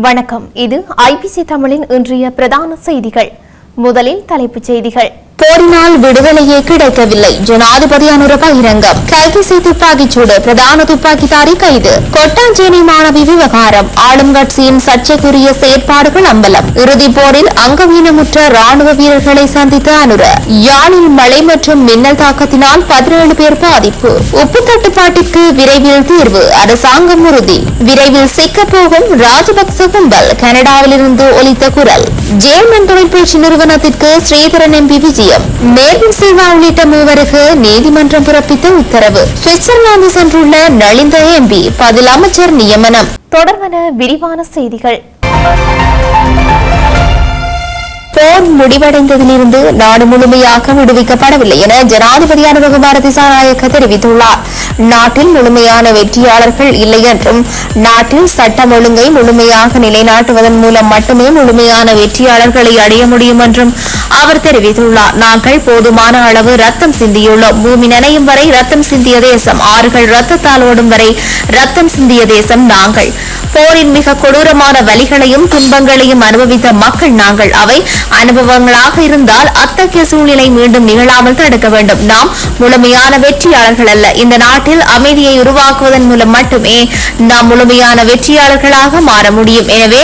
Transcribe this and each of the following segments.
வணக்கம். இது ஐபிசி தமிழின் இன்றைய பிரதான செய்திகள். முதலில் தலைப்புச் செய்திகள். போரினால் விடுதலையே கிடைக்கவில்லை. ஜனாதிபதி அனுர பகிரங்கம் கைகிசி துப்பாக்கிச்சூடு பிரதான துப்பாக்கிதாரி கைது. கொட்டாஞ்சேரி மாணவி விவகாரம். ஆளும் கட்சியின் சர்ச்சைக்குரிய செயற்பாடுகள் அம்பலம். இறுதிப் போரில் அங்கவீனமுற்ற ராணுவ வீரர்களை சந்தித்த அனுர யாழில் மழை மற்றும் மின்னல் தாக்கத்தினால் பதினேழு பேர் பாதிப்பு. உப்பு தட்டுப்பாட்டிற்கு விரைவில் தீர்வு. அரசாங்கம் உறுதி. விரைவில் சிக்கப்போகும் ராஜபக்ச கும்பல். கனடாவிலிருந்து ஒலித்த குரல். ஜேர்மன் தொழிற்பயிற்சி நிறுவனத்திற்கு ஸ்ரீதரன் எம்பி விஜயம். மேர்வின் சில்வா உள்ளிட்ட மூவருக்கு நீதிமன்றம் பிறப்பித்த உத்தரவு. சுவிட்சர்லாந்து சென்றுள்ள நலிந்த எம்பி பதில் அமைச்சர் நியமனம். தொடர்வன விரிவான செய்திகள். போர் முடிவடைந்ததிலிருந்து நாடு முழுமையாக விடுவிக்கப்படவில்லை என ஜனாதிபதி அனுரகுமார திசாநாயக்க தெரிவித்துள்ளார். நாட்டில் முழுமையான வெற்றியாளர்கள் இல்லை என்றும் நாட்டில் சட்டம் ஒழுங்கை முழுமையாக நிலைநாட்டுவதன் மூலம் மட்டுமே முழுமையான வெற்றியாளர்களை அடைய முடியும் என்றும் அவர் தெரிவித்துள்ளார். நாங்கள் போதுமான அளவு ரத்தம் சிந்தியுள்ளோம். பூமி நினையும் வரை ரத்தம் சிந்திய தேசம் ஆறுகள் ரத்தத்தால் ஓடும் வரை ரத்தம் சிந்திய தேசம் நாங்கள். போரின் மிக கொடூரமான வலிகளையும் துன்பங்களையும் அனுபவித்த மக்கள் நாங்கள். அவை அனுபவங்களாக இருந்தால் அத்தகைய சூழ்நிலை மீண்டும் நிகழாமல் தடுக்க வேண்டும். நாம் முழுமையான வெற்றியாளர்கள் அல்ல. இந்த நாட்டில் அமைதியை உருவாக்குவதன் மூலம் மட்டுமே நாம் முழுமையான வெற்றியாளர்களாக மாற முடியும். எனவே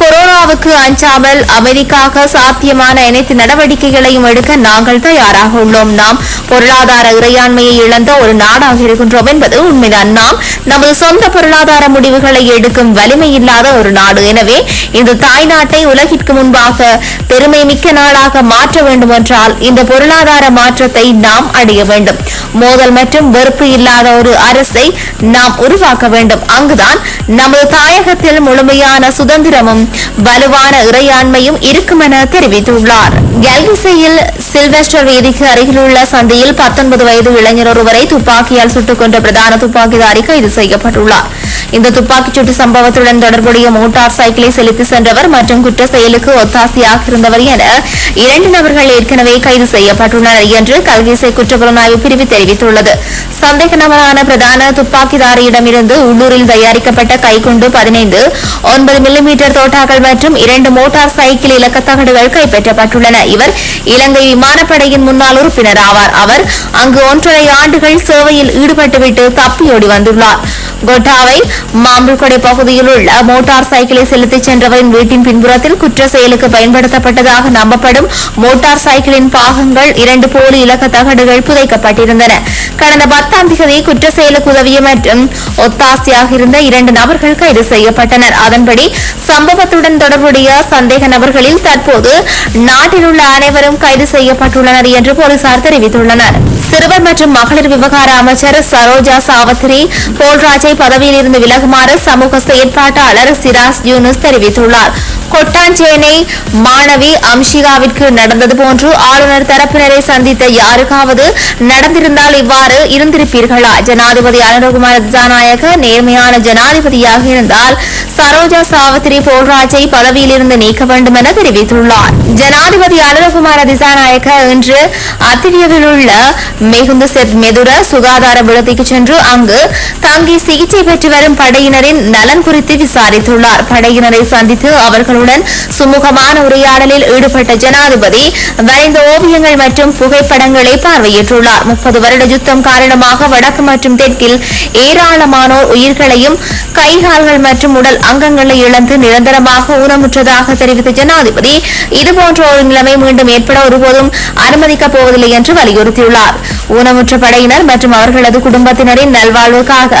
கொரோனாவுக்கு அஞ்சாமல் அமெரிக்காக சாத்தியமான அனைத்து நடவடிக்கைகளையும் எடுக்க நாங்கள் தயாராக உள்ளோம். நாம் பொருளாதார இறையாண்மையை இழந்த ஒரு நாடாக இருக்கின்றோம் என்பது உண்மைதான். நாம் நமது சொந்த பொருளாதார முடிவுகளை எடுக்கும் வலிமை இல்லாத ஒரு நாடு. எனவே இந்த தாய் நாட்டை உலகிற்கு முன்பாக பெருமை மிக்க நாடாக மாற்ற வேண்டுமென்றால் இந்த பொருளாதார மாற்றத்தை நாம் அடைய வேண்டும். மோதல் மற்றும் வெறுப்பு இல்லாத ஒரு அரசை நாம் உருவாக்க வேண்டும். அங்குதான் நமது தாயகத்தில் முழுமையான சுதந்திரமும் வலுவான இறையாண்மையும் இருக்கும் என தெரிவித்துள்ளார். கல்கிசையில் சில்வெஸ்டர் வீதிக்கு அருகிலுள்ள சந்தையில் பத்தொன்பது வயது இளைஞர் ஒருவரை துப்பாக்கியால் சுட்டுக் கொன்ற பிரதான துப்பாக்கிதாரி கைது செய்யப்பட்டுள்ளார். இந்த துப்பாக்கிச்சூட்டு சம்பவத்துடன் தொடர்புடைய மோட்டார் சைக்கிளை செலுத்தி சென்றவர் மற்றும் குற்ற செயலுக்கு ஒத்தாசையாக இருந்தவர் என இரண்டு நபர்கள் ஏற்கனவே கைது செய்யப்பட்டுள்ளனர் என்று கல்கிசை குற்றப்புலனாய்வு பிரிவு தெரிவித்துள்ளது. சந்தேக நபரான பிரதான துப்பாக்கிதாரியிடமிருந்து உள்ளூரில் தயாரிக்கப்பட்ட கைக்குண்டு பதினைந்து ஒன்பது மில்லிமீட்டர் தோட்டாக்கள் மற்றும் இரண்டு மோட்டார் சைக்கிள் இலக்கத்தகடுகள் கைப்பற்றப்பட்டுள்ளன. இவர் இலங்கை விமானப்படையின் முன்னாள் உறுப்பினர் ஆவார். அவர் அங்கு ஒன்றரை ஆண்டுகள் சேவையில் ஈடுபட்டுவிட்டு தப்பியோடி வந்துள்ளார். கொட்டாவை மாம்புல்கொடை பகுதியில் உள்ள மோட்டார் சைக்கிளை செலுத்திச் சென்றவரின் வீட்டின் பின்புறத்தில் குற்ற செயலுக்கு பயன்படுத்தப்பட்டதாக நம்பப்படும் மோட்டார் சைக்கிளின் பாகங்கள் இரண்டு போலி இலக்க தகடுகள் புதைக்கப்பட்டிருந்தன. கடந்த பத்தாம் தேதி குற்ற செயலுக்கு உதவிய மற்றும் ஒத்தாசையாக இருந்த இரண்டு நபர்கள் கைது செய்யப்பட்டனர். அதன்படி சம்பவத்துடன் தொடர்புடைய சந்தேக நபர்களில் தற்போது நாட்டில் உள்ள அனைவரும் கைது செய்யப்பட்டுள்ளனர் என்று போலீசார் தெரிவித்துள்ளனர். சிறுவர் மற்றும் மகளிர் விவகார அமைச்சர் சரோஜா சாவத்ரி போல்ராஜை பதவியில் இருந்து விலகுமாறு சமூக செயற்பாட்டாளர் சிராஸ் யூனுஸ் தெரிவித்துள்ளார். கொட்டாஞ்சேனை மாணவி அம்ஷிகாவிற்கு நடந்தது போன்று ஆளுநர் தரப்பினரை சந்தித்த யாருக்காவது நடந்திருந்தால் இவ்வாறு இருந்திருப்பீர்களா? ஜனாதிபதி அனுரகுமார திசாநாயக நேர்மையான ஜனாதிபதியாக இருந்தால் சரோஜா சாவத்ரி போல்ராஜை பதவியிலிருந்து நீக்க வேண்டும் என தெரிவித்துள்ளார். ஜனாதிபதி அனுரகுமார திசாநாயக இன்று அத்திரியவில் உள்ள மிகுந்த செத் மெதுர சுகாதார விடுதிக்கு சென்று அங்கு தங்கி சிகிச்சை பெற்று வரும் படையினரின் நலன் குறித்து விசாரித்துள்ளார். படையினரை சந்தித்து அவர்கள் அவர்களுடன் சுமூகமான உரையாடலில் ஈடுபட்ட ஜனாதிபதி வரைந்த ஓவியங்கள் மற்றும் புகைப்படங்களை பார்வையிட்டுள்ளார். முப்பது வருட யுத்தம் காரணமாக வடக்கு மற்றும் தெற்கில் ஏராளமானோர் உயிர்களையும் கைகால்கள் மற்றும் உடல் அங்கங்களை இழந்து நிரந்தரமாக ஊனமுற்றதாக தெரிவித்த ஜனாதிபதி இதுபோன்ற ஒரு நிலைமை மீண்டும் ஏற்பட ஒருபோதும் அனுமதிக்கப் போவதில்லை என்று வலியுறுத்தியுள்ளார். ஊனமுற்ற படையினர் மற்றும் அவர்களது குடும்பத்தினரின் நல்வாழ்வுக்காக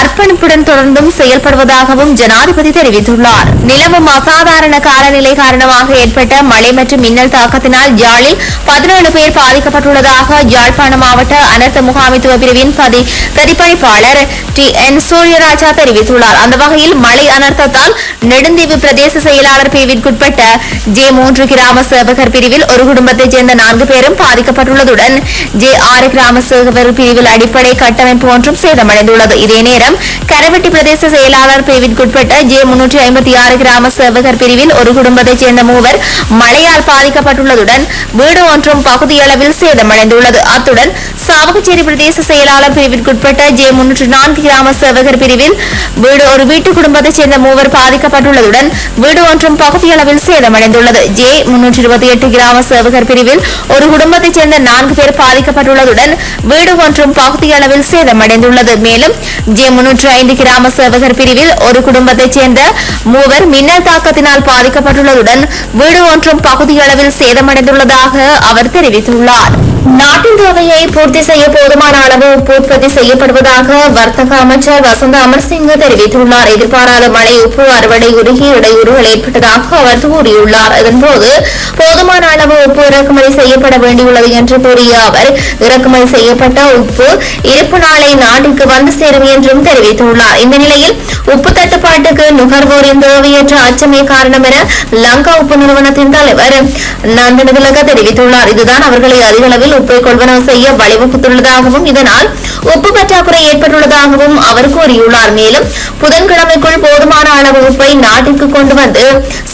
அர்ப்பணிப்புடன் தொடர்ந்தும் செயல்படுவதாகவும் ஜனாதிபதி தெரிவித்துள்ளார். நிலவும் அசாதாரண காலநிலை காரணமாக ஏற்பட்ட மழை மற்றும் மின்னல் தாக்கத்தினால் யாழில் பதினேழு பேர் பாதிக்கப்பட்டுள்ளதாக யாழ்ப்பாண மாவட்ட அனர்த்த முகாமைத்துவ பிரிவின் பதி பிரதிபலிப்பாளர் டி. என். சூரியராஜா தெரிவித்துள்ளார். அந்த வகையில் மழை அனர்த்தத்தால் நெடுந்தீவு பிரதேச செயலாளர் பிரிவிற்குட்பட்ட ஜே மூன்று கிராம சேவகர் பிரிவில் ஒரு குடும்பத்தைச் சேர்ந்த நான்கு பேரும் பாதிக்கப்பட்டுள்ளதுடன் ஜே ஆறு கிராம சேவகர் பிரிவில் அடிப்படை கட்டமைப்பு ஒன்றும் சேதமடைந்துள்ளது. இதே நேரம் கரவெட்டி பிரதேச செயலாளர் பிரிவிற்குட்பட்ட ஜே முன்னூற்றி ஐம்பத்தி ஆறு கிராம சேவகர் பிரிவில் ஒரு குடும்பத்தைச் சேர்ந்த மூவர் மழையால் பாதிக்கப்பட்டுள்ளதுடன் வீடு ஒன்றும் பகுதியளவில் சேதமடைந்துள்ளது. அத்துடன் சாவகச்சேரி பிரதேச செயலாளர் பிரிவிற்குட்பட்ட ஜே முன்னூற்று நான்கு கிராம சேவகர் பிரிவில் வீடு ஒரு வீட்டு குடும்பத்தைச் சேர்ந்த மூவர் பாதிக்கப்பட்டுள்ளதுடன் வீடு ஒன்றும் பகுதியளவில் சேதமடைந்துள்ளது. ஜே முன்னூற்று இருபத்தி எட்டு கிராம சேவகர் பிரிவில் ஒரு குடும்பத்தைச் சேர்ந்த நான்கு பேர் பாதிக்கப்பட்டுள்ளதுடன் வீடு ஒன்றும் பகுதியளவில் சேதமடைந்துள்ளது. மேலும் ஜே முன்னூற்று ஐந்து கிராம சேவகர் பிரிவில் ஒரு குடும்பத்தைச் சேர்ந்த மூவர் மின்னல் தாக்கத்தினால் பாதிக்கப்பட்டுள்ளதுடன் வீடு ஒன்றும் பகுதியளவில் சேதமடைந்துள்ளதாக அவர் தெரிவித்துள்ளார். நாட்டின் தேவையை பூர்த்தி செய்ய போதுமான அளவு உப்பு உற்பத்தி செய்யப்படுவதாக வர்த்தக அமைச்சர் வசந்த அமர்சிங் தெரிவித்துள்ளார். எதிர்பாராத மழை உப்பு அறுவடை உருகி இடையூறுகள் ஏற்பட்டதாக அவர் கூறியுள்ளார். இதன்போது போதுமான அளவு உப்பு இறக்குமதி செய்யப்பட வேண்டியுள்ளது என்று கூறிய அவர் இறக்குமதி செய்யப்பட்ட உப்பு இருப்பு நாளை நாட்டிற்கு வந்து சேரும் என்றும் தெரிவித்துள்ளார். இந்த நிலையில் உப்பு தட்டுப்பாட்டுக்கு நுகர்வோரின் தேவையற்ற அச்சமே காரணம் என லங்கா உப்பு நிறுவனத்தின் தலைவர் நந்தனதிலக தெரிவித்துள்ளார். இதுதான் அவர்களை அதிக அளவில் உப்பை கொள்வனவு செய்ய வழிவகுத்துள்ளதாகவும் இதனால் உப்பு பற்றாக்குறை ஏற்பட்டுள்ளதாகவும் அவர் கூறியுள்ளார். மேலும் புதன்கிழமைக்குள் போதுமான அளவு உப்பை நாட்டிற்கு கொண்டு வந்து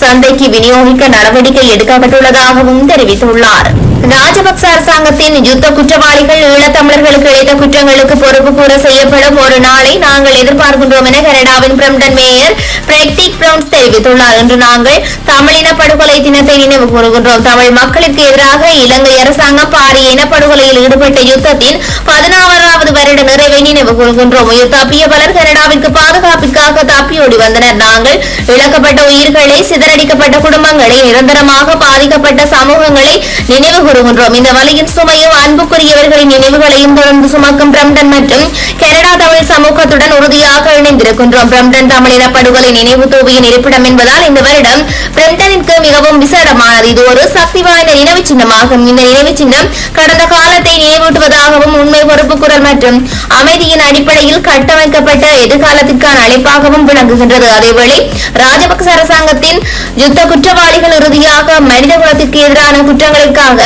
சந்தைக்கு விநியோகிக்க நடவடிக்கை எடுக்கப்பட்டுள்ளதாகவும் தெரிவித்துள்ளார். ராஜபக்ச அரசாங்கத்தின் யுத்த குற்றவாளிகள் ஈழத்தமிழர்களுக்கு இழைத்த குற்றங்களுக்கு பொறுப்பு கூற செய்யப்படும் ஒரு நாளை நாங்கள் எதிர்பார்க்கின்றோம் என கனடாவின் பிரம்டன் மேயர் பிரெக்டிக் பிரவுன்ஸ் தெரிவித்துள்ளார் என்று நாங்கள் தமிழின படுகொலை தினத்தை நினைவு கூறுகின்றோம். தமிழ் மக்களுக்கு எதிராக இலங்கை அரசாங்கம் பாரிய இனப்படுகொலையில் ஈடுபட்ட யுத்தத்தின் பதினாறாவது வருட நிறைவை நினைவு கூறுகின்றோம். உயிர் தப்பிய பலர் கனடாவிற்கு பாதுகாப்பிற்காக தப்பியோடி வந்தனர். நாங்கள் இழக்கப்பட்ட உயிர்களை சிதறடிக்கப்பட்ட குடும்பங்களை நிரந்தரமாக பாதிக்கப்பட்ட சமூகங்களை நினைவு கூறுகின்றோம். இந்த வழியின் சுமையும் அன்புக்குரியவர்களின் நினைவுகளையும் தொடர்ந்து சுமக்கும் பிரம்டன் மற்றும் கனடா தமிழ் சமூகத்துடன் உறுதியாக இணைந்திருக்கின்றோம். பிரம்டன் தமிழின படுகொலை நினைவு தூவியின் இருப்பிடம் வருடம் என்பதால் இந்த வருடம் பிரெம்டனுக்கு மிகவும் விசேடமானது. இது ஒரு சக்தி வாய்ந்த நினைவு சின்னமாகும். இந்த நினைவு சின்னம் கடந்த காலத்தை நினைவூட்டுவதாகவும் உண்மை பொறுப்பு குரல் மற்றும் அமைதியின் அடிப்படையில் கட்டமைக்கப்பட்ட எதிர்காலத்திற்கான அழைப்பாகவும் விளங்குகின்றது. அதேவேளை ராஜபக்ச அரசாங்கத்தின் யுத்த குற்றவாளிகள் இறுதியாக மனித குலத்திற்கு எதிரான குற்றங்களுக்காக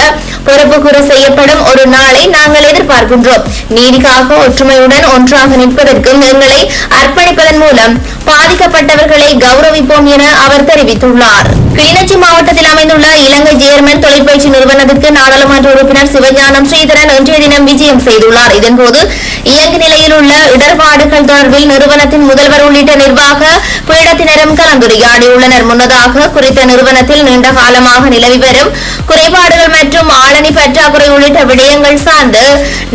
பொறுப்பு கூற செய்யப்படும் ஒரு நாளை நாங்கள் எதிர்பார்க்கின்றோம். நீதிக்காக ஒற்றுமையுடன் ஒன்றாக நிற்பதற்கும் எங்களை அர்ப்பணிப்பதன் மூலம் பாதிக்கப்பட்டவர்களை கௌரவிப்போம் என அவர் தெரிவித்துள்ளார். கிளிநொச்சி மாவட்டத்தில் அமைந்துள்ள இலங்கை ஜேர்மன் தொலைபேசி நிறுவனத்திற்கு நாடாளுமன்ற உறுப்பினர் சிவஞானம் ஸ்ரீதரன் இன்றைய தினம் விஜயம் செய்துள்ளார். இதன்போது இயங்கு நிலையில் உள்ள இடர்பாடுகள் தொடர்பில் நிறுவனத்தின் முதல்வர் உள்ளிட்ட நிர்வாக பீடத்தினரும் கலந்துரையாடியுள்ளனர். முன்னதாக குறித்த நிறுவனத்தில் நீண்ட காலமாக நிலவி வரும் குறைபாடுகள் மற்றும் ஆளணி பற்றாக்குறை உள்ளிட்ட விடயங்கள் சார்ந்து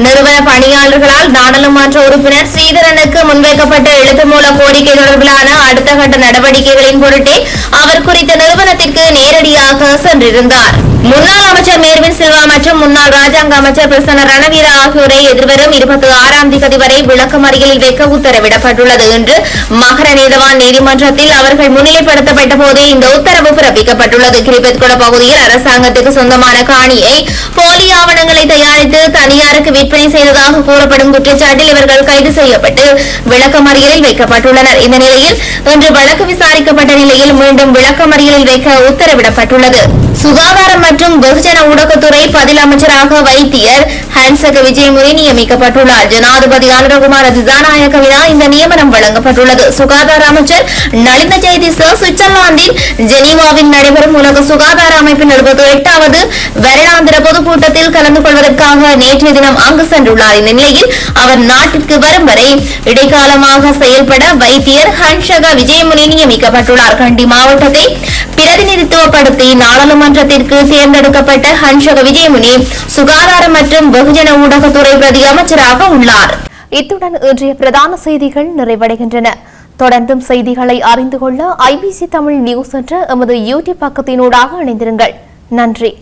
நிறுவன பணியாளர்களால் நாடாளுமன்ற உறுப்பினர் ஸ்ரீதரனுக்கு முன்வைக்கப்பட்ட எழுத்து மூல கோரிக்கை தொடர்பிலான அடுத்த கட்ட நடவடிக்கைகளின் பொருட்டே அவர் குறித்த நிறுவனத்திற்கு நேரடியாக சென்றிருந்தார். முன்னாள் அமைச்சர் மேர்வின் சில்வா மற்றும் முன்னாள் ராஜாங்க அமைச்சர் பிரசன்ன ரணவீரா ஆகியோரை எதிர்வரும் இருபத்தி ஆறாம் தேதி வரை விளக்கமறியலில் வைக்க உத்தரவிடப்பட்டுள்ளது என்று மகர நீதவான் நீதிமன்றத்தில் அவர்கள் முன்னிலைப்படுத்தப்பட்ட போதே இந்த உத்தரவு பிறப்பிக்கப்பட்டுள்ளது. கிரிபெத்கொட பகுதியில் அரசாங்கத்துக்கு சொந்தமான காணியை போலி ஆவணங்களை தயாரித்து தனியாருக்கு விற்பனை செய்ததாக கூறப்படும் குற்றச்சாட்டில் இவர்கள் கைது செய்யப்பட்டு விளக்கமறியலில் வைக்கப்பட்டுள்ளனர். இந்த நிலையில் இன்று வழக்கு விசாரிக்கப்பட்ட நிலையில் மீண்டும் விளக்கமறியலில் வைக்க உத்தரவிடப்பட்டுள்ளது. சுகாதாரம் மற்றும் வெகுஜன ஊடகத்துறை பதில் அமைச்சராக வைத்தியர் ஹன்சக விஜயமுறை நியமிக்கப்பட்டுள்ளார். ஜனாதிபதி அனுரகுமார திசாநாயகவினால் இந்த நியமனம் வழங்கப்பட்டுள்ளது. சுகாதார அமைச்சர் நலிந்த ஜெயதிச சுவிட்சர்லாந்தின் ஜெனீவாவில் நடைபெறும் உலக சுகாதார அமைப்பின் எழுபத்தி எட்டாவது வருடாந்திர பொதுக்கூட்டத்தில் கலந்து கொள்வதற்காக நேற்றைய தினம் அங்கு சென்றுள்ளார். இந்த நிலையில் அவர் நாட்டிற்கு வரும் வரை இடைக்காலமாக செயல்பட வைத்தியர் ஹன்ஷக விஜயமுனி நியமிக்கப்பட்டுள்ளார். கண்டி மாவட்டத்தை பிரதிநிதித்துவப்படுத்தி நாடாளுமன்றத்திற்கு தேர்ந்தெடுக்கப்பட்ட ஹன்ஷக விஜயமுனி சுகாதார மற்றும் வெகுஜன ஊடகத்துறை பிரதி அமைச்சராக உள்ளார். இத்துடன் இன்றைய பிரதான செய்திகள் நிறைவடைகின்றன. தொடர்ந்தும் செய்திகளை அறிந்து கொள்ள ஐபிசி தமிழ் நியூஸ் என்ற எமது யூடியூப் பக்கத்தினூடாக இணைந்திருங்கள். நன்றி.